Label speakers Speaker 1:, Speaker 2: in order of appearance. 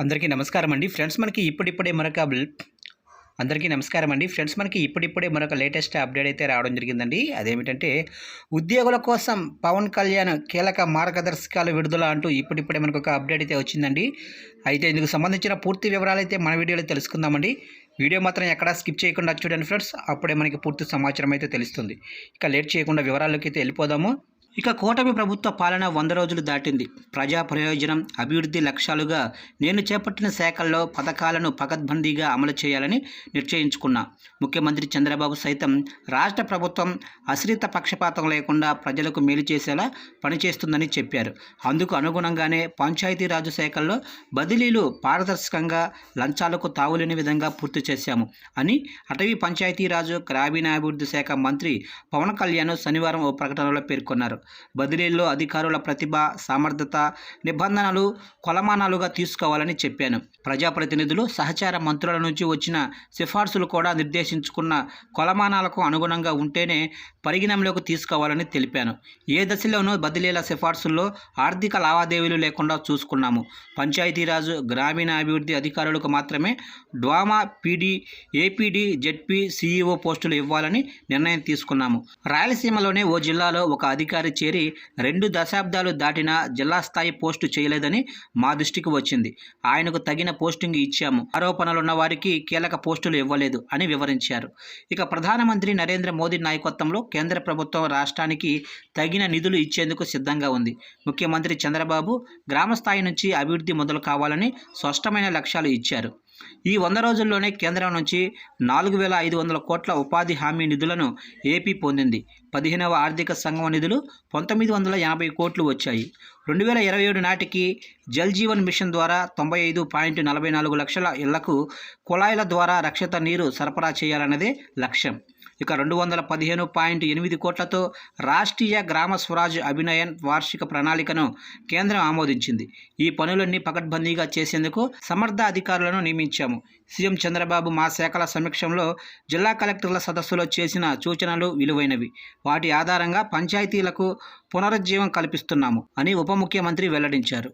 Speaker 1: అందరికీ నమస్కారం అండి. ఫ్రెండ్స్ మనకి ఇప్పుడిప్పుడే మరొక అందరికీ నమస్కారం అండి. ఫ్రెండ్స్ మనకి ఇప్పుడిప్పుడే మరొక లేటెస్ట్ అప్డేట్ అయితే రావడం జరిగిందండి. అదేమిటంటే ఉద్యోగుల కోసం పవన్ కళ్యాణ్ కీలక మార్గదర్శకాలు విడుదల అంటూ ఇప్పుడిప్పుడే మనకు ఒక అప్డేట్ అయితే వచ్చిందండి. అయితే ఇందుకు సంబంధించిన పూర్తి వివరాలు అయితే మన వీడియోలో తెలుసుకుందామండి. వీడియో మాత్రం ఎక్కడా స్కిప్ చేయకుండా చూడండి ఫ్రెండ్స్. అప్పుడే మనకి పూర్తి సమాచారం అయితే తెలుస్తుంది. ఇక లేట్ చేయకుండా వివరాల్లోకి అయితే వెళ్ళిపోదాము. ఇక కూటమి ప్రభుత్వ పాలన వంద రోజులు దాటింది. ప్రజా ప్రయోజనం అభివృద్ధి లక్ష్యాలుగా నేను చేపట్టిన శాఖల్లో పథకాలను పకడ్బందీగా అమలు చేయాలని నిశ్చయించుకున్నా ముఖ్యమంత్రి చంద్రబాబు సైతం రాష్ట్ర ప్రభుత్వం అశ్రిత పక్షపాతం లేకుండా ప్రజలకు మేలు చేసేలా పనిచేస్తుందని చెప్పారు. అందుకు అనుగుణంగానే పంచాయతీరాజు శాఖల్లో బదిలీలు పారదర్శకంగా లంచాలకు తావులేని విధంగా పూర్తి చేశాము అని అటవీ పంచాయతీరాజు గ్రామీణాభివృద్ధి శాఖ మంత్రి పవన్ కళ్యాణ్ శనివారం ఓ ప్రకటనలో పేర్కొన్నారు. బదిలీల్లో అధికారుల ప్రతిభ సమర్థత నిబంధనలు కొలమానాలుగా తీసుకోవాలని చెప్పాను. ప్రజాప్రతినిధులు సహచార మంత్రుల నుంచి వచ్చిన సిఫార్సులు కూడా నిర్దేశించుకున్న కొలమానాలకు అనుగుణంగా ఉంటేనే పరిగణంలోకి తీసుకోవాలని తెలిపాను. ఏ దశలోనూ బదిలీల సిఫార్సుల్లో ఆర్థిక లావాదేవీలు లేకుండా చూసుకున్నాము. పంచాయతీరాజు గ్రామీణాభివృద్ధి అధికారులకు మాత్రమే DWMA PD APD ZP CEO పోస్టులు ఇవ్వాలని నిర్ణయం తీసుకున్నాము. రాయలసీమలోనే ఓ జిల్లాలో ఒక అధికారి చేరి రెండు దశాబ్దాలు దాటినా జిల్లా స్థాయి పోస్టు చేయలేదని మా దృష్టికి వచ్చింది. ఆయనకు తగిన పోస్టింగ్ ఇచ్చాము. ఆరోపణలున్న వారికి కీలక పోస్టులు ఇవ్వలేదు అని వివరించారు. ఇక ప్రధానమంత్రి నరేంద్ర మోదీ నాయకత్వంలో కేంద్ర ప్రభుత్వం రాష్ట్రానికి తగిన నిధులు ఇచ్చేందుకు సిద్ధంగా ఉంది. ముఖ్యమంత్రి చంద్రబాబు గ్రామ స్థాయి నుంచి అభివృద్ధి మొదలు కావాలని స్పష్టమైన లక్ష్యాలు ఇచ్చారు. ఈ వంద రోజుల్లోనే కేంద్రం నుంచి నాలుగు వేల ఐదు వందల కోట్ల ఉపాధి హామీ నిధులను ఏపీ పొందింది. పదిహేనవ ఆర్థిక సంఘం నిధులు పంతొమ్మిది వందల ఎనభై కోట్లు వచ్చాయి. రెండు వేల ఇరవై ఏడు నాటికి జల్ జీవన్ మిషన్ ద్వారా తొంభై ఐదు పాయింట్ నలభై నాలుగు లక్షల ఇళ్ళకు కుళాయిల ద్వారా రక్షిత నీరు సరఫరా చేయాలన్నదే లక్ష్యం. ఇక రెండు వందల పదిహేను పాయింట్ ఎనిమిది కోట్లతో రాష్ట్రీయ గ్రామ స్వరాజ్ అభినయన్ వార్షిక ప్రణాళికను కేంద్రం ఆమోదించింది. ఈ పనులన్నీ పకడ్బందీగా చేసేందుకు సమర్థ అధికారులను నియమించాము. సీఎం చంద్రబాబు మా శాఖల సమీక్షంలో జిల్లా కలెక్టర్ల సదస్సులో చేసిన సూచనలు విలువైనవి. వాటి ఆధారంగా పంచాయతీలకు పునరుజ్జీవం కల్పిస్తున్నాము అని ఉప ముఖ్యమంత్రి వెల్లడించారు.